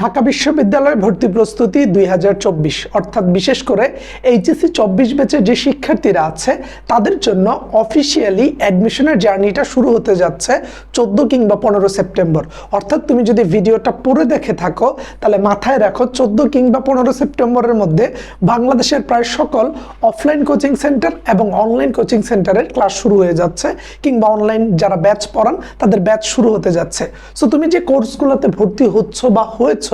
ঢাকা বিশ্ববিদ্যালয়ের ভর্তি প্রস্তুতি দুই হাজার চব্বিশ। অর্থাৎ বিশেষ করে এইচএসসি চব্বিশ ব্যাচের যে শিক্ষার্থীরা আছে, তাদের জন্য অফিসিয়ালি অ্যাডমিশনের জার্নিটা শুরু হতে যাচ্ছে চোদ্দ কিংবা পনেরো সেপ্টেম্বর। অর্থাৎ তুমি যদি ভিডিওটা পড়ে দেখে থাকো, তাহলে মাথায় রাখো চোদ্দ কিংবা পনেরো সেপ্টেম্বরের মধ্যে বাংলাদেশের প্রায় সকল অফলাইন কোচিং সেন্টার এবং অনলাইন কোচিং সেন্টারের ক্লাস শুরু হয়ে যাচ্ছে কিংবা অনলাইন যারা ব্যাচ পড়ান, তাদের ব্যাচ শুরু হতে যাচ্ছে। সো তুমি যে কোর্সগুলোতে ভর্তি হচ্ছ বা হয়েছ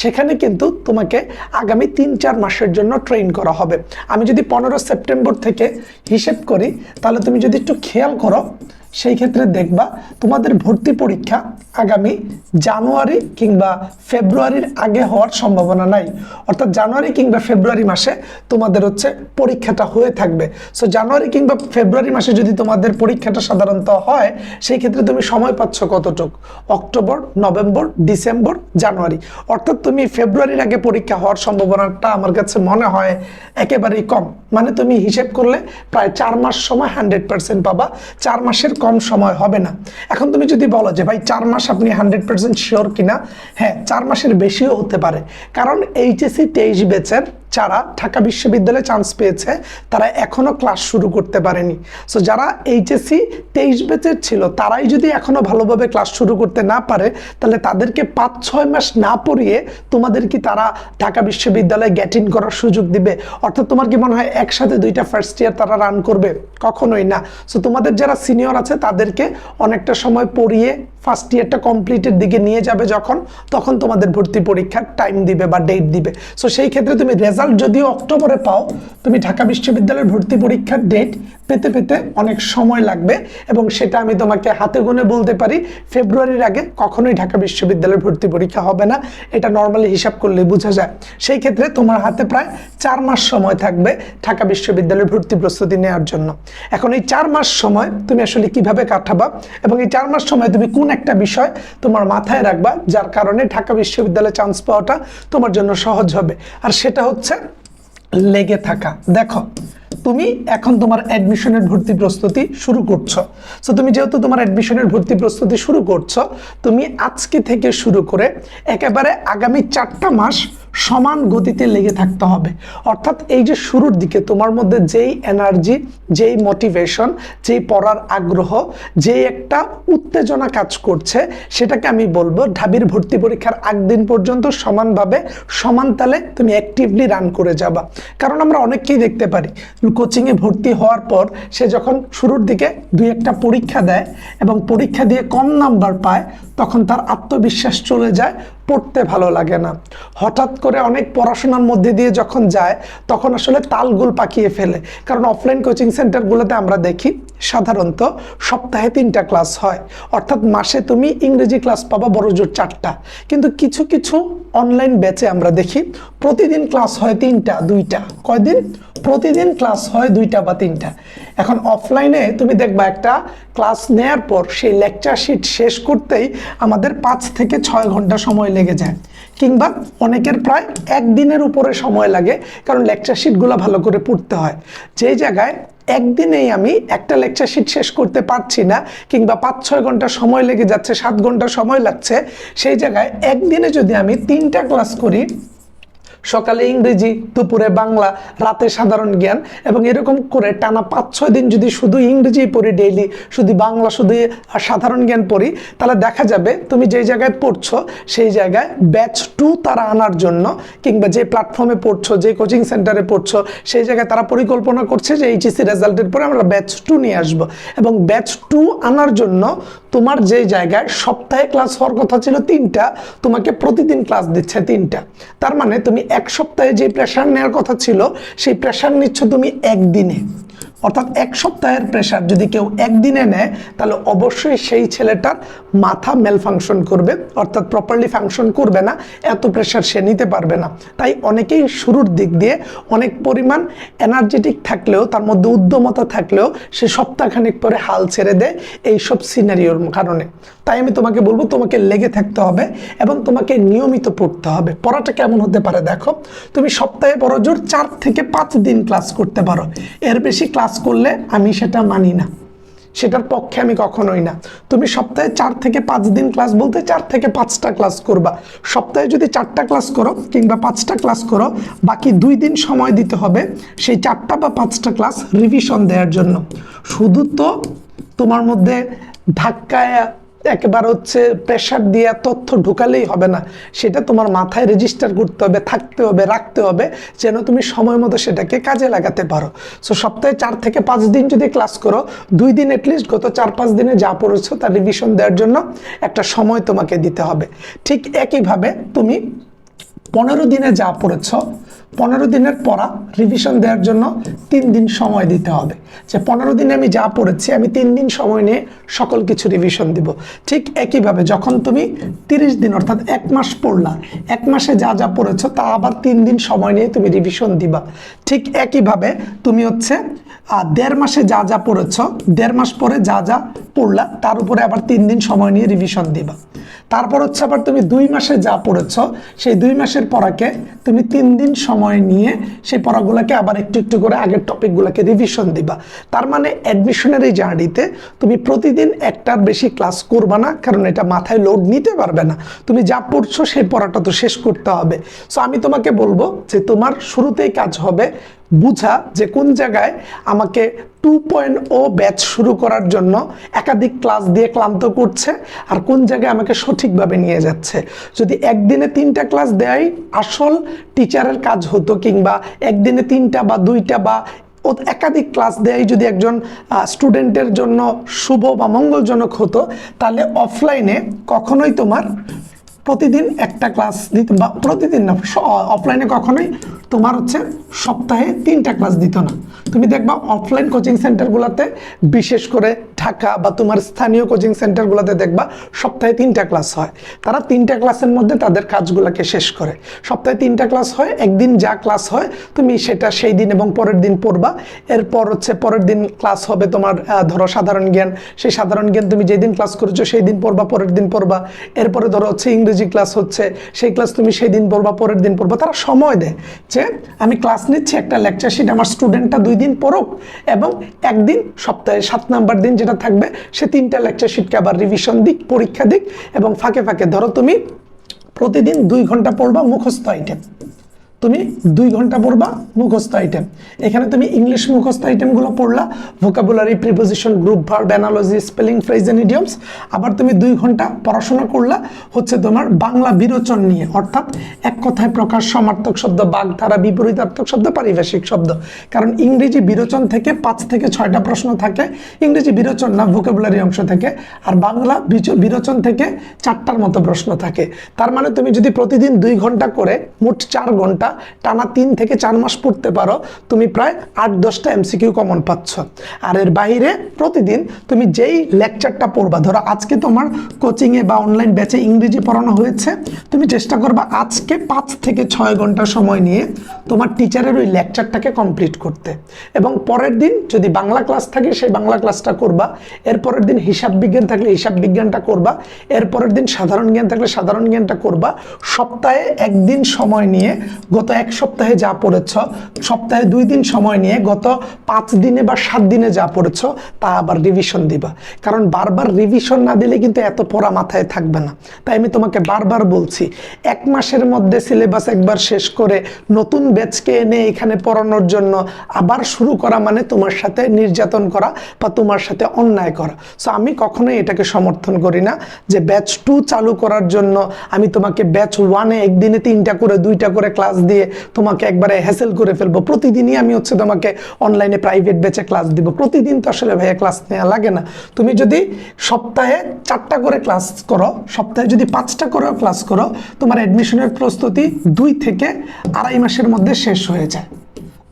সেখানে কিন্তু তোমাকে আগামী তিন চার মাসের জন্য ট্রেন করা হবে। আমি যদি পনেরো সেপ্টেম্বর থেকে হিসেব করি, তাহলে তুমি যদি একটু খেয়াল করো সেই ক্ষেত্রে দেখবা তোমাদের ভর্তি পরীক্ষা আগামী জানুয়ারি কিংবা ফেব্রুয়ারির আগে হওয়ার সম্ভাবনা নাই। অর্থাৎ জানুয়ারি কিংবা ফেব্রুয়ারি মাসে তোমাদের হচ্ছে পরীক্ষাটা হয়ে থাকবে। সো জানুয়ারি কিংবা ফেব্রুয়ারি মাসে যদি তোমাদের পরীক্ষাটা সাধারণত হয়, সেই ক্ষেত্রে তুমি সময় পাচ্ছ কতটুক? October, November, December, January. অর্থাৎ তুমি ফেব্রুয়ারির আগে পরীক্ষা হওয়ার সম্ভাবনাটা আমার কাছে মনে হয় একেবারেই কম। মানে তুমি হিসেব করলে প্রায় চার মাস সময় হান্ড্রেড পার্সেন্ট পাবা। চার মাসের কম সময় হবে না। এখন তুমি যদি বলো যে, ভাই, চার মাস আপনি হান্ড্রেড পার্সেন্ট শিওর কিনা? হ্যাঁ চার মাসের বেশিও হতে পারে। কারণ এইচএসি তেইশ বেচের যারা ঢাকা বিশ্ববিদ্যালয়ে চান্স পেয়েছে, তারা এখনও ক্লাস শুরু করতে পারেনি। সো যারা এইচএসসি তেইশ বেচের ছিল, তারাই যদি এখনও ভালোভাবে ক্লাস শুরু করতে না পারে, তাহলে তাদেরকে পাঁচ ছয় মাস না পড়িয়ে তোমাদের কি তারা ঢাকা বিশ্ববিদ্যালয়ে গ্যাট ইন করার সুযোগ দিবে? অর্থাৎ তোমার কি মনে হয় একসাথে দুইটা ফার্স্ট ইয়ার তারা রান করবে? কখনোই না। সো তোমাদের যারা সিনিয়র আছে, তাদেরকে অনেকটা সময় পড়িয়ে ফার্স্ট ইয়ারটা কমপ্লিটের দিকে নিয়ে যাবে যখন, তখন তোমাদের ভর্তি পরীক্ষার টাইম দিবে বা ডেট দিবে। সো সেই ক্ষেত্রে তুমি রেজাল্ট যদিও অক্টোবরে পাও তুমি ঢাকা বিশ্ববিদ্যালয়ের ভর্তি পরীক্ষার ডেট পেতে পেতে অনেক সময় লাগবে এবং সেটা আমি তোমাকে হাতে গুনে বলতে পারি, ফেব্রুয়ারির আগে কখনোই ঢাকা বিশ্ববিদ্যালয়ের ভর্তি পরীক্ষা হবে না। এটা নর্মালি হিসাব করলে বোঝা যায়। সেই ক্ষেত্রে তোমার হাতে প্রায় চার মাস সময় থাকবে ঢাকা বিশ্ববিদ্যালয়ের ভর্তি প্রস্তুতি নেওয়ার জন্য। এখন এই চার মাস সময় তুমি আসলে কীভাবে কাটাবা এবং এই চার মাস সময় তুমি কোন একটা বিষয় তোমার মাথায় রাখবা যার কারণে ঢাকা বিশ্ববিদ্যালয়ে চান্স পাওয়াটা তোমার জন্য সহজ হবে। আর সেটা হচ্ছে লেগে থাকা। দেখো তুমি এখন তোমার অ্যাডমিশনের ভর্তি প্রস্তুতি শুরু করছ। সো তুমি যেহেতু তোমার অ্যাডমিশনের ভর্তি প্রস্তুতি শুরু করছ, তুমি আজকে থেকে শুরু করে একেবারে আগামী চারটা মাস সমান গতিতে লেগে থাকতে হবে। অর্থাৎ এই যে শুরুর দিকে তোমার মধ্যে যেই এনার্জি যেই মোটিভেশন যেই পড়ার আগ্রহ, যেই একটা উত্তেজনা কাজ করছে, সেটাকে আমি বলব ঢাবির ভর্তি পরীক্ষার আগ দিন পর্যন্ত সমানভাবে, সমান তালে তুমি অ্যাক্টিভলি রান করে যাবা। কারণ আমরা অনেককেই দেখতে পারি কোচিংয়ে ভর্তি হওয়ার পর সে যখন শুরুর দিকে দুই একটা পরীক্ষা দেয় এবং পরীক্ষা দিয়ে কম নাম্বার পায়, তখন তার আত্মবিশ্বাস চলে যায় পড়তে ভালো লাগে না। হঠাৎ করে অনেক পড়াশোনার মধ্যে দিয়ে যখন যায়, তখন আসলে তালগুল পাকিয়ে ফেলে। কারণ অফলাইন কোচিং সেন্টারগুলোতে আমরা দেখি, সাধারণত সপ্তাহে তিনটা ক্লাস হয়। অর্থাৎ মাসে তুমি ইংরেজি ক্লাস পাবা বড় জোর চারটা। কিন্তু কিছু কিছু অনলাইন ব্যাচে আমরা দেখি, প্রতিদিন ক্লাস হয় তিনটা, দুইটা। কয়দিন? প্রতিদিন ক্লাস হয় দুইটা বা তিনটা। এখন অফলাইনে তুমি দেখবা একটা ক্লাস নেয়ার পর সেই লেকচার শিট শেষ করতেই আমাদের পাঁচ থেকে ছয় ঘণ্টা সময় লেগে যায়। কিংবা অনেকের প্রায় একদিনের উপরে সময় লাগে, কারণ লেকচার শিটগুলো ভালো করে পড়তে হয়। যেই জায়গায় একদিনেই আমি একটা লেকচার শিট শেষ করতে পারছি না, কিংবা পাঁচ, ছয় ঘণ্টা সময় লেগে যাচ্ছে, সাত ঘণ্টা সময় লাগছে, সেই জায়গায় একদিনে যদি আমি তিনটা ক্লাস করি সকালে ইংরেজি, দুপুরে বাংলা, রাতে সাধারণ জ্ঞান এবং এরকম করে টানা পাঁচ ছয় দিন যদি শুধু ইংরেজি পড়ি ডেইলি শুধু বাংলা, শুধু সাধারণ জ্ঞান পড়ি, তাহলে দেখা যাবে তুমি যেই জায়গায় পড়ছো, সেই জায়গায় ব্যাচ টু তারা আনার জন্য কিংবা যে প্ল্যাটফর্মে পড়ছো, যে কোচিং সেন্টারে পড়ছো, সেই জায়গায় তারা পরিকল্পনা করছে যে এইচএসসি রেজাল্টের পরে আমরা ব্যাচ টু নিয়ে আসব। এবং ব্যাচ টু আনার জন্য তোমার যে জায়গায় সপ্তাহে ক্লাস হওয়ার কথা ছিল তিনটা, তোমাকে প্রতিদিন ক্লাস দিচ্ছে তিনটা। তার মানে তুমি এক সপ্তাহে যে প্রেশার নেওয়ার কথা ছিল সেই প্রেশার নিচ্ছ তুমি একদিনে। অর্থাৎ এক সপ্তাহের প্রেশার যদি কেউ একদিনে নেয়, তাহলে অবশ্যই সেই ছেলেটার মাথা মেল ফাংশন করবে, অর্থাৎ প্রপারলি ফাংশন করবে না, এত প্রেশার সে নিতে পারবে না। তাই অনেকেই শুরুর দিক দিয়ে অনেক পরিমাণ এনার্জেটিক থাকলেও, তার মধ্যে উদ্যমতা থাকলেও সে সপ্তাহখানিক পরে হাল ছেড়ে দেয় এইসব সিনারিওর কারণে। তাই আমি তোমাকে বলব, তোমাকে লেগে থাকতে হবে এবং তোমাকে নিয়মিত পড়তে হবে। পড়াটা কেমন হতে পারে দেখো? তুমি সপ্তাহে বড় জোর চার থেকে পাঁচ দিন ক্লাস করতে পারো। এর বেশি ক্লাস করলে আমি সেটা মানি না। সেটার পক্ষে আমি কখনোই না। তুমি সপ্তাহে চার থেকে পাঁচ দিন ক্লাস বলতে চার থেকে পাঁচটা ক্লাস করবা। সপ্তাহে যদি চারটা ক্লাস করো কিংবা পাঁচটা ক্লাস করো, বাকি দুই দিন সময় দিতে হবে সেই চারটা বা পাঁচটা ক্লাস রিভিশন দেওয়ার জন্য। শুধু তো তোমার মধ্যে ধাক্কায় একেবারে হচ্ছে প্রেশার দিয়ে তথ্য ঢুকালেই হবে না। সেটা তোমার মাথায় রেজিস্টার করতে হবে, থাকতে হবে, রাখতে হবে, যেন তুমি সময় মতো সেটাকে কাজে লাগাতে পারো। সো সপ্তাহে চার থেকে পাঁচ দিন যদি ক্লাস করো, দুই দিন এটলিস্ট গত চার পাঁচ দিনে যা পড়েছো তার রিভিশন দেওয়ার জন্য একটা সময় তোমাকে দিতে হবে। ঠিক একইভাবে তুমি পনেরো দিনে যা পড়েছ, পনেরো দিনের পড়া রিভিশন দেওয়ার জন্য তিন দিন সময় দিতে হবে। যে পনেরো দিনে আমি যা পড়েছি, আমি তিন দিন সময় নিয়ে সকল কিছু রিভিশন দিব। ঠিক একইভাবে যখন তুমি তিরিশ দিন, অর্থাৎ এক মাস পড়লা, এক মাসে যা যা পড়েছ, তা আবার তিন দিন সময় নিয়ে তুমি রিভিশন দিবা। ঠিক একইভাবে তুমি হচ্ছে দেড় মাসে যা যা পড়েছ, দেড় মাস পরে যা যা পড়লা, তার উপরে আবার তিন দিন সময় নিয়ে রিভিশন দিবা। তারপর হচ্ছে আবার তুমি দুই মাসে যা পড়েছ, সেই দুই মাসের পড়াকে তুমি তিন দিন সময় নিয়ে সেই পড়াগুলোকে আবার একটু একটু করে আগের টপিকগুলোকে রিভিশন দিবা। তার মানে অ্যাডমিশনের এই জার্নিতে তুমি প্রতিদিন একটার বেশি ক্লাস করবা না, কারণ এটা মাথায় লোড নিতে পারবে না। তুমি যা পড়ছো, সেই পড়াটা তো শেষ করতে হবে। সো আমি তোমাকে বলব যে তোমার শুরুতেই কাজ হবে বুঝা যে কোন জায়গায় আমাকে টু পয়েন্ট ও ব্যাচ শুরু করার জন্য একাধিক ক্লাস দিয়ে ক্লান্ত করছে আর কোন জায়গায় আমাকে সঠিকভাবে নিয়ে যাচ্ছে। যদি একদিনে তিনটা ক্লাস দেয়, আসল টিচারের কাজ হতো কিংবা একদিনে তিনটা বা দুইটা বা একাধিক ক্লাস দেয় যদি একজন স্টুডেন্টের জন্য শুভ বা মঙ্গলজনক হতো, তাহলে অফলাইনে কখনোই তোমার প্রতিদিন একটা ক্লাস দিতে বা প্রতিদিন না অফলাইনে কখনোই তোমার হচ্ছে সপ্তাহে তিনটা ক্লাস দিত না। তুমি দেখবা অফলাইন কোচিং সেন্টারগুলোতে বিশেষ করে ঢাকা বা তোমার স্থানীয় কোচিং সেন্টারগুলোতে দেখবা সপ্তাহে তিনটা ক্লাস হয়। তারা তিনটা ক্লাসের মধ্যে তাদের কাজগুলোকে শেষ করে। সপ্তাহে তিনটা ক্লাস হয়, একদিন যা ক্লাস হয়, তুমি সেটা সেই দিন এবং পরের দিন পড়বা। এরপর হচ্ছে পরের দিন ক্লাস হবে তোমার ধরো সাধারণ জ্ঞান। সেই সাধারণ জ্ঞান তুমি যেদিন ক্লাস করেছ সেই দিন পড়বা, পরের দিন পড়বা। এরপরে ধরো হচ্ছে ইংরেজি ক্লাস হচ্ছে, সেই ক্লাস তুমি সেই দিন পড়বা, পরের দিন পড়বা। তারা সময় দেয় যে আমি ক্লাস নিচ্ছি, একটা লেকচার শিট আমার স্টুডেন্টটা দুই দিন পড়ুক এবং একদিন সপ্তাহে সাত নাম্বার দিন যেটা থাকবে, সে তিনটা লেকচার শিটকে আবার রিভিশন দিক, পরীক্ষা দিক এবং ফাঁকে ফাঁকে, ধরো তুমি প্রতিদিন দুই ঘণ্টা পড়বা মুখস্থ আইটেম তুমি দুই ঘণ্টা পড়বা মুখস্থ আইটেম এখানে তুমি ইংলিশ মুখস্থ আইটেমগুলো পড়লা vocabulary preposition group verb analogy spelling phrase and idioms আবার তুমি দুই ঘণ্টা পড়াশোনা করলা, হচ্ছে তোমার বাংলা বিরোচন নিয়ে, অর্থাৎ এক কথায় প্রকাশ সমার্থক শব্দ, বাগধারা বিপরীতার্থক শব্দ, পারিভাষিক শব্দ। কারণ ইংরেজি বিরোচন থেকে পাঁচ থেকে ছয়টা প্রশ্ন থাকে, ইংরেজি বিরোচন না ভোকাবুলারি অংশ থেকে, আর বাংলা বিরোচন থেকে চারটার মতো প্রশ্ন থাকে। তার মানে তুমি যদি প্রতিদিন দুই ঘণ্টা করে মোট চার ঘণ্টা টানা তিন থেকে চার মাস পড়তে পারো। তুমি প্রায় আট দশটা এমসিকিউ কমন পাচ্ছ। আর এর বাইরে প্রতিদিন তুমি যেই লেকচারটা পড়বা, ধরো আজকে তোমার কোচিংয়ে বা অনলাইন ব্যাচে ইংরেজি পড়ানো হয়েছে, তুমি চেষ্টা করবা আজকে পাঁচ থেকে ছয় ঘণ্টা সময় নিয়ে তোমার টিচারের ওই লেকচারটাকে কমপ্লিট করতে। এবং পরের দিন যদি বাংলা ক্লাস থাকে, সেই বাংলা ক্লাসটা করবা। এর পরের দিন হিসাব বিজ্ঞান থাকলে হিসাব বিজ্ঞানটা করবা। এরপরের দিন সাধারণ জ্ঞান থাকলে সাধারণ জ্ঞানটা করবা। সপ্তাহে একদিন সময় নিয়ে গত এক সপ্তাহে যা পড়েছ, সপ্তাহে দুই দিন সময় নিয়ে গত পাঁচ দিনে বা সাত দিনে যা পড়েছ, তা আবার রিভিশন দিবা। কারণ বারবার রিভিশন না দিলে কিন্তু এত পড়া মাথায় থাকবে না। তাই আমি তোমাকে বারবার বলছি, এক মাসের মধ্যে সিলেবাস একবার শেষ করে নতুন ব্যাচকে এনে এখানে পড়ানোর জন্য আবার শুরু করা মানে তোমার সাথে নির্যাতন করা বা তোমার সাথে অন্যায় করা। সো আমি কখনোই এটাকে সমর্থন করি না যে ব্যাচ টু চালু করার জন্য আমি তোমাকে ব্যাচ ওয়ানে একদিনে তিনটা করে, দুইটা করে ক্লাস দিয়ে তোমাকে একবারে হ্যাসেল করে ফেলব। প্রতিদিনই আমি হচ্ছে তোমাকে অনলাইনে প্রাইভেট ব্যাচে ক্লাস দিব। প্রতিদিন তো আসলে ভাইয়া ক্লাস নেওয়া লাগে না। তুমি যদি সপ্তাহে চারটা করে ক্লাস করো, সপ্তাহে যদি পাঁচটা করেও ক্লাস করো, তোমার অ্যাডমিশনের প্রস্তুতি দুই থেকে আড়াই মাসের মধ্যে শেষ হয়ে যায়।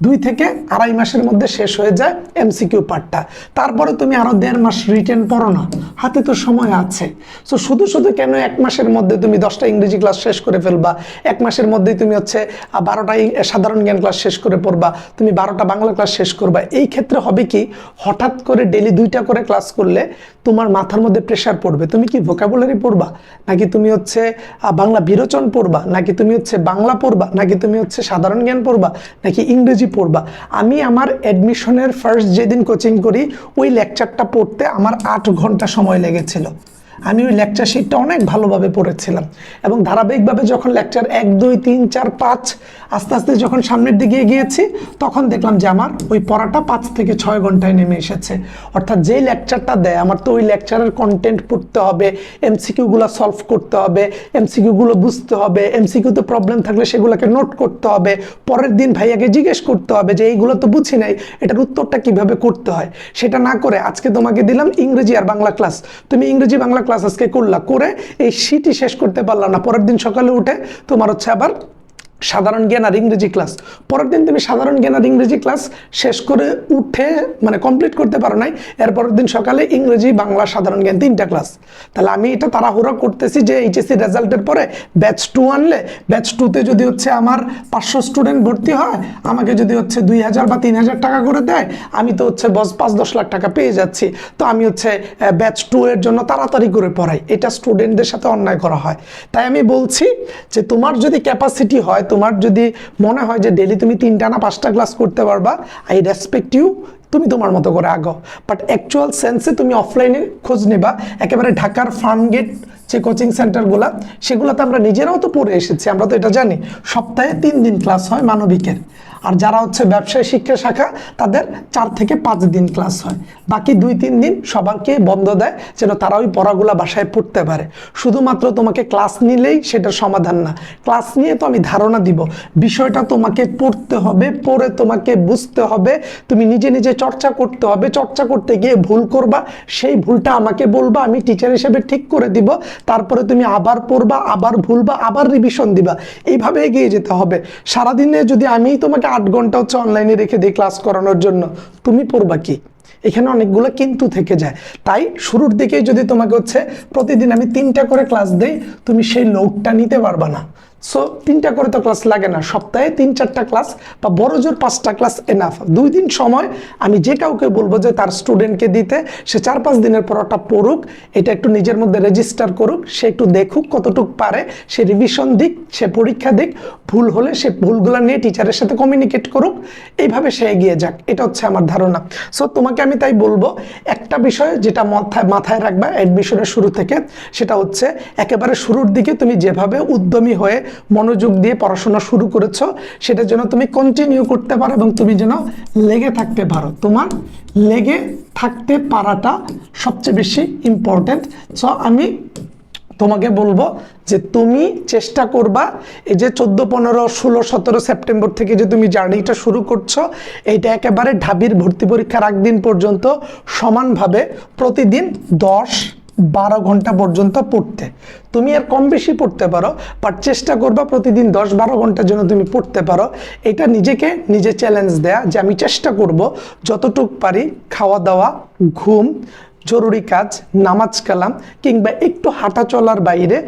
দুই থেকে আড়াই মাসের মধ্যে শেষ হয়ে যায় এমসিকিউ পার্টটা তারপরে তুমি আরও দেড় মাস রিটেন পড়ো না। হাতে তো সময় আছে। সো শুধু শুধু কেন এক মাসের মধ্যে তুমি দশটা ইংরেজি ক্লাস শেষ করে ফেলবা? এক মাসের মধ্যেই তুমি হচ্ছে বারোটা সাধারণ জ্ঞান ক্লাস শেষ করে পড়বা। তুমি বারোটা বাংলা ক্লাস শেষ করবা। এই ক্ষেত্রে হবে কি, হঠাৎ করে ডেলি দুইটা করে ক্লাস করলে তোমার মাথার মধ্যে প্রেশার পড়বে। তুমি কি ভোকাবুলারি পড়বা? নাকি তুমি হচ্ছে বাংলা বিরোচন পড়বা? নাকি তুমি হচ্ছে বাংলা পড়বা? নাকি তুমি হচ্ছে সাধারণ জ্ঞান পড়বা? নাকি ইংরেজি ইংরেজি পড়বা? আমি আমার অ্যাডমিশনের ফার্স্ট যেদিন কোচিং করি, ওই লেকচারটা পড়তে আমার আট ঘণ্টা সময় লেগেছিল। আমি ওই লেকচার শিটটা অনেক ভালোভাবে পড়েছিলাম এবং ধারাবাহিকভাবে যখন লেকচার এক, দুই, তিন, চার, পাঁচ আস্তে আস্তে যখন সামনের দিকে এগিয়েছি, তখন দেখলাম যে আমার ওই পড়াটা পাঁচ থেকে ছয় ঘন্টায় নেমে এসেছে। অর্থাৎ যেই লেকচারটা দেয়, আমার তো ওই লেকচারের কন্টেন্ট পড়তে হবে এমসিকিউগুলো সলভ করতে হবে এমসিকিউগুলো বুঝতে হবে এমসিকিউতে প্রবলেম থাকলে সেগুলোকে নোট করতে হবে, পরের দিন ভাইয়াকে জিজ্ঞেস করতে হবে যে, এইগুলো তো বুঝি নাই, এটার উত্তরটা কীভাবে করতে হয়? সেটা না করে আজকে তোমাকে দিলাম ইংরেজি আর বাংলা ক্লাস তুমি ইংরেজি, বাংলা ক্লাস আজকে করলা করে এই সিটি শেষ করতে পারলা না। পরের দিন সকালে উঠে তোমার হচ্ছে আবার সাধারণ জ্ঞান আর ইংরেজি ক্লাস পরের দিন তুমি সাধারণ জ্ঞান আর ইংরেজি ক্লাস শেষ করে উঠে মানে কমপ্লিট করতে পারো নাই, এর পরের দিন সকালে ইংরেজি, বাংলা, সাধারণ জ্ঞান তিনটা ক্লাস তাহলে আমি এটা তাড়াহুড়ো করতেছি যে এইচএসসি রেজাল্টের পরে ব্যাচ টু আনলে ব্যাচ টুতে যদি হচ্ছে আমার পাঁচশো স্টুডেন্ট ভর্তি হয়, আমাকে যদি হচ্ছে দুই হাজার বা তিন হাজার টাকা করে দেয়, আমি তো হচ্ছে বস পাঁচ দশ লাখ টাকা পেয়ে যাচ্ছি। তো আমি হচ্ছে ব্যাচ টু এর জন্য তাড়াতাড়ি করে পড়াই। এটা স্টুডেন্টদের সাথে অন্যায় করা হয়। তাই আমি বলছি যে তোমার যদি ক্যাপাসিটি হয় তোমার যদি মনে হয় যে ডেলি তুমি তিনটা না পাঁচটা ক্লাস করতে পারবা আই রেসপেক্ট ইউ তুমি তোমার মতো করে আগো বাট অ্যাকচুয়াল সেন্সে তুমি অফলাইনে খোঁজ নেবা, একেবারে ঢাকার ফার্ম গেট যে কোচিং সেন্টারগুলো সেগুলোতে আমরা নিজেরাও তো পড়ে এসেছি, আমরা তো এটা জানি। সপ্তাহে তিন দিন ক্লাস হয় মানবিকের। আর যারা হচ্ছে ব্যবসায় শিক্ষা শাখা, তাদের চার থেকে পাঁচ দিন ক্লাস হয়। বাকি দুই, তিন দিন সবারকে বন্ধ দেয়, যেন তারা ওই পড়াগুলো বাসায় পড়তে পারে। শুধুমাত্র তোমাকে ক্লাস নিলেই সেটার সমাধান না। ক্লাস নিয়ে তো আমি ধারণা দিব। বিষয়টা তোমাকে পড়তে হবে, পড়ে তোমাকে বুঝতে হবে। তুমি নিজে নিজে চর্চা করতে হবে। চর্চা করতে গিয়ে ভুল করবা, সেই ভুলটা আমাকে বলবা, আমি টিচার হিসেবে ঠিক করে দিব। তারপরে তুমি আবার পড়বা, আবার ভুলবা, আবার রিভিশন দিবা। এইভাবে এগিয়ে যেতে হবে। সারাদিনে যদি আমি তোমাকে আট ঘণ্টা হচ্ছে অনলাইনে রেখে দিই ক্লাস করানোর জন্য। তুমি পড়বা কি? এখানে অনেকগুলো কিন্তু থেকে যায়। তাই শুরুর দিকেই যদি তোমাকে হচ্ছে প্রতিদিন আমি তিনটা করে ক্লাস দেই, তুমি সেই লোডটা নিতে পারবা না। সো তিনটা করে তো ক্লাস লাগে না। সপ্তাহে তিন, চারটা ক্লাস বা বড় জোর পাঁচটা ক্লাস এনাফ দুই দিন সময় আমি যে কাউকে বলব যে তার স্টুডেন্টকে দিতে, সে চার, পাঁচ দিনের পর পরটা পড়ুক, এটা একটু নিজের মধ্যে রেজিস্টার করুক, সে একটু দেখুক কতটুক পারে, সে রিভিশন দিক, সে পরীক্ষা দিক, ভুল হলে সে ভুলগুলো নিয়ে টিচারের সাথে কমিউনিকেট করুক, এইভাবে সে এগিয়ে যাক। এটা হচ্ছে আমার ধারণা। সো তোমাকে আমি তাই বলব, একটা বিষয় যেটা মাথায় মাথায় রাখবা অ্যাডমিশনের শুরু থেকে, সেটা হচ্ছে একেবারে শুরুর দিকে তুমি যেভাবে উদ্যমী হয়ে মনোযোগ দিয়ে পড়াশোনা শুরু করেছ, সেটা যেন তুমি কন্টিনিউ করতে পারো এবং তুমি যেন লেগে থাকতে পারো। তোমার লেগে থাকতে পারাটা সবচেয়ে বেশি ইম্পর্টেন্ট সো আমি তোমাকে বলব যে তুমি চেষ্টা করবা এই যে চোদ্দ, পনেরো, ষোলো, সতেরো সেপ্টেম্বর থেকে যে তুমি জার্নিটা শুরু করছ, এইটা একেবারে ঢাবির ভর্তি পরীক্ষার দিন পর্যন্ত সমানভাবে প্রতিদিন দশ বারো ঘণ্টা পর্যন্ত পড়তে। তুমি আর কম বেশি পড়তে পারো বাট চেষ্টা করবা প্রতিদিন দশ বারো ঘণ্টার জন্য তুমি পড়তে পারো। এটা নিজেকে নিজে চ্যালেঞ্জ দেয়া যে আমি চেষ্টা করব যতটুক পারি খাওয়া দাওয়া, ঘুম, জরুরি কাজ, নামাজ কালাম, কিংবা একটু হাঁটা চলার বাইরে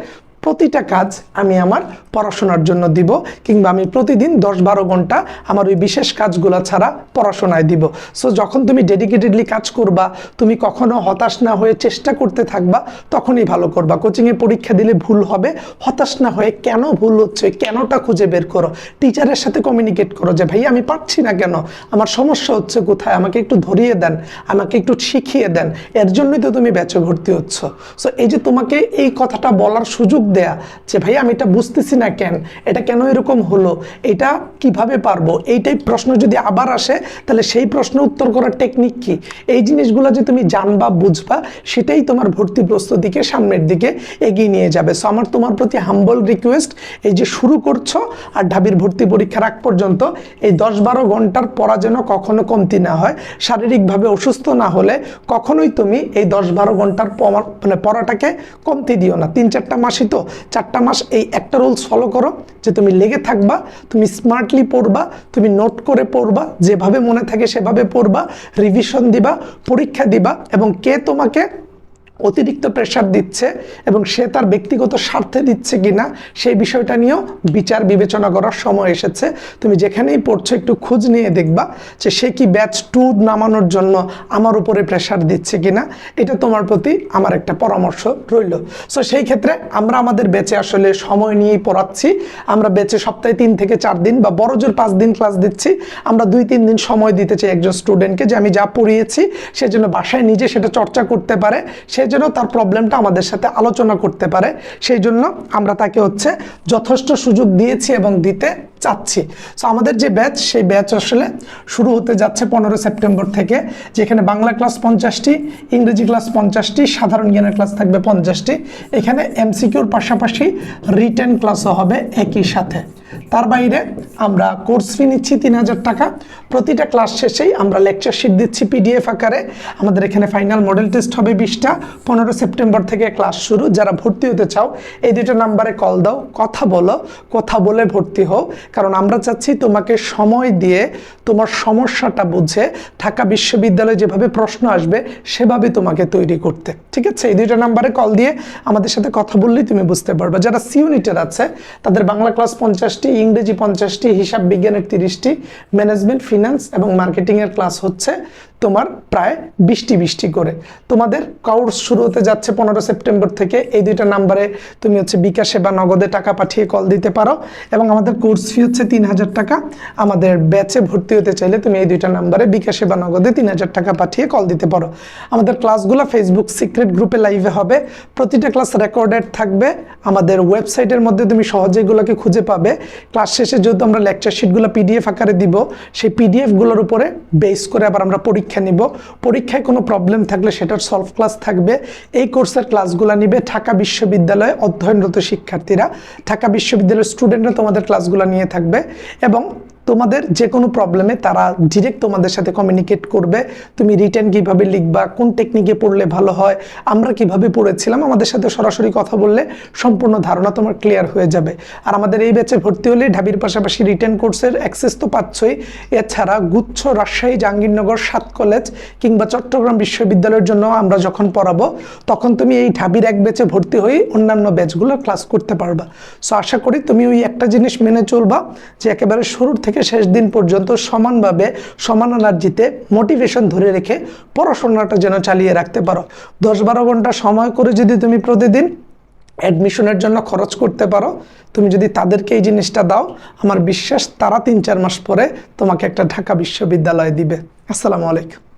প্রতিটা কাজ আমি আমার পড়াশোনার জন্য দিব, কিংবা আমি প্রতিদিন দশ বারো ঘণ্টা আমার ওই বিশেষ কাজগুলো ছাড়া পড়াশোনায় দিব। সো যখন তুমি ডেডিকেটেডলি কাজ করবা, তুমি কখনো হতাশ না হয়ে চেষ্টা করতে থাকবা, তখনই ভালো করবা। কোচিংয়ে পরীক্ষা দিলে ভুল হবে, হতাশ না হয়ে কেন ভুল হচ্ছে, কেনটা খুঁজে বের করো। টিচারের সাথে কমিউনিকেট করো যে ভাই আমি পারছি না কেন? আমার সমস্যা হচ্ছে কোথায়? আমাকে একটু ধরিয়ে দেন, আমাকে একটু শিখিয়ে দেন। এর জন্যই তো তুমি ব্যাচে ভর্তি হচ্ছ। সো এই যে তোমাকে এই কথাটা বলার সুযোগ দেয়া যে ভাই আমি এটা বুঝতেছি না কেন? এটা কেন এরকম হলো? এটা কীভাবে পারব? এইটাই প্রশ্ন যদি আবার আসে, তাহলে সেই প্রশ্ন উত্তর করার টেকনিক কি? এই জিনিসগুলো যে তুমি জানবা, বুঝবা, সেটাই তোমার ভর্তি প্রস্তুতিকে সামনের দিকে এগিয়ে নিয়ে যাবে। সো আমার তোমার প্রতি হাম্বল রিকোয়েস্ট এই যে শুরু করছ আর ঢাবির ভর্তি পরীক্ষার আগ পর্যন্ত, এই দশ বারো ঘণ্টার পড়া যেন কখনো কমতি না হয়, শারীরিকভাবে অসুস্থ না হলে কখনোই তুমি এই দশ বারো ঘণ্টার মানে পড়াটাকে কমতি দিও না। তিন চারটা মাসই তো চারটা মাস এই একটা রুলস ফলো করো, যে তুমি লেগে থাকবা, তুমি স্মার্টলি পড়বা, তুমি নোট করে পড়বা, যেভাবে মনে থাকে সেভাবে পড়বা রিভিশন দিবা, পরীক্ষা দিবা, এবং কে তোমাকে অতিরিক্ত প্রেশার দিচ্ছে এবং সে তার ব্যক্তিগত স্বার্থে দিচ্ছে কিনা সেই বিষয়টা নিয়েও বিচার বিবেচনা করার সময় এসেছে। তুমি যেখানেই পড়ছো, একটু খোঁজ নিয়ে দেখবা যে সে কি ব্যাচ টু নামানোর জন্য আমার উপরে প্রেশার দিচ্ছে কিনা। এটা তোমার প্রতি আমার একটা পরামর্শ রইল। সো সেই ক্ষেত্রে আমরা আমাদের বেচে আসলে সময় নিয়েই পড়াচ্ছি। আমরা বেচে সপ্তাহে তিন থেকে চার দিন বা বড় জোর পাঁচ দিন ক্লাস দিচ্ছি। আমরা দুই তিন দিন সময় দিতে চাই একজন স্টুডেন্টকে যে আমি যা পড়িয়েছি, সে যেন বাসায় নিজে সেটা চর্চা করতে পারে, সে যেন তার প্রবলেমটা আমাদের সাথে আলোচনা করতে পারে। সেই জন্য আমরা তাকে হচ্ছে যথেষ্ট সুযোগ দিয়েছি এবং দিতে চাচ্ছি। সো আমাদের যে ব্যাচ সেই ব্যাচ আসলে শুরু হতে যাচ্ছে পনেরো সেপ্টেম্বর থেকে, যেখানে বাংলা ক্লাস পঞ্চাশটি, ইংরেজি ক্লাস পঞ্চাশটি, সাধারণ জ্ঞানের ক্লাস থাকবে পঞ্চাশটি। এখানে এমসিকিউর পাশাপাশি রিটেন ক্লাসও হবে একই সাথে। তার বাইরে আমরা কোর্স ফি নিচ্ছি তিন হাজার টাকা। প্রতিটা ক্লাস শেষেই আমরা লেকচার শিট দিচ্ছি পিডিএফ আকারে। আমাদের এখানে ফাইনাল মডেল টেস্ট হবে বিশটা। পনেরো সেপ্টেম্বর থেকে ক্লাস শুরু। যারা ভর্তি হতে চাও, এই দুটো নাম্বারে কল দাও, কথা বলো, কথা বলে ভর্তি হও। কারণ আমরা চাচ্ছি তোমাকে সময় দিয়ে তোমার সমস্যাটা বুঝে ঢাকা বিশ্ববিদ্যালয়ে যেভাবে প্রশ্ন আসবে, সেভাবে তোমাকে তৈরি করতে। ঠিক আছে? এই দুইটা নাম্বারে কল দিয়ে আমাদের সাথে কথা বললেই তুমি বুঝতে পারবে। যারা সি ইউনিটের আছে, তাদের বাংলা ক্লাস পঞ্চাশটি ইংরেজি পঞ্চাশটি হিসাব বিজ্ঞানের তিরিশটি ম্যানেজমেন্ট ফিনান্স এবং মার্কেটিংয়ের ক্লাস হচ্ছে। তোমার প্রায় বৃষ্টি বিশটি করে। তোমাদের কোর্স শুরু হতে যাচ্ছে পনেরো সেপ্টেম্বর থেকে। এই দুইটা নাম্বারে তুমি হচ্ছে বিকাশে বা নগদে টাকা পাঠিয়ে কল দিতে পারো এবং আমাদের কোর্স ফি হচ্ছে তিন হাজার টাকা। আমাদের ব্যাচে ভর্তি হতে চাইলে তুমি এই দুইটা নাম্বারে বিকাশে বা নগদে তিন হাজার টাকা পাঠিয়ে কল দিতে পারো। আমাদের ক্লাসগুলো ফেসবুক সিক্রেট গ্রুপে লাইভে হবে। প্রতিটা ক্লাস রেকর্ডেড থাকবে। আমাদের ওয়েবসাইটের মধ্যে তুমি সহজে এগুলোকে খুঁজে পাবে। ক্লাস শেষে যেহেতু আমরা লেকচার শিটগুলো পিডিএফ আকারে দিব, সেই পিডিএফগুলোর উপরে বেস করে আবার আমরা পরীক্ষা নিব। পরীক্ষায় কোনো প্রবলেম থাকলে সেটার সলভ ক্লাস থাকবে। এই কোর্সের ক্লাসগুলো নিবে ঢাকা বিশ্ববিদ্যালয়ে অধ্যয়নরত শিক্ষার্থীরা। ঢাকা বিশ্ববিদ্যালয়ের স্টুডেন্টরা তোমাদের ক্লাসগুলো নিয়ে থাকবে এবং তোমাদের যে কোনো প্রবলেমে তারা ডিরেক্ট তোমাদের সাথে কমিউনিকেট করবে। তুমি রিটার্ন কীভাবে লিখবা, কোন টেকনিকে পড়লে ভালো হয়, আমরা কীভাবে পড়েছিলাম, আমাদের সাথে সরাসরি কথা বললে সম্পূর্ণ ধারণা তোমার ক্লিয়ার হয়ে যাবে। আর আমাদের এই ব্যাচে ভর্তি হলে ঢাবির পাশাপাশি রিটার্ন কোর্সের অ্যাক্সেস তো পাচ্ছই। এছাড়া গুচ্ছ, রাজশাহী, জাহাঙ্গীরনগর, সাত কলেজ কিংবা চট্টগ্রাম বিশ্ববিদ্যালয়ের জন্য আমরা যখন পড়াবো, তখন তুমি এই ঢাবির এক ব্যাচে ভর্তি হয়ে অন্যান্য ব্যাচগুলো ক্লাস করতে পারবা। সো আশা করি তুমি ওই একটা জিনিস মেনে চলবা যে একেবারে শুরুর থেকে শেষ দিন পর্যন্ত সমানভাবে সমান এনার্জিতে মোটিভেশন ধরে রেখে পড়াশোনাটা যেন চালিয়ে রাখতে পারো। দশ বারো ঘণ্টা সময় করে যদি তুমি প্রতিদিন অ্যাডমিশনের জন্য খরচ করতে পারো, তুমি যদি তাদেরকে এই জিনিসটা দাও, আমার বিশ্বাস তারা তিন চার মাস পরে তোমাকে একটা ঢাকা বিশ্ববিদ্যালয়ে দিবে। আসসালামু আলাইকুম।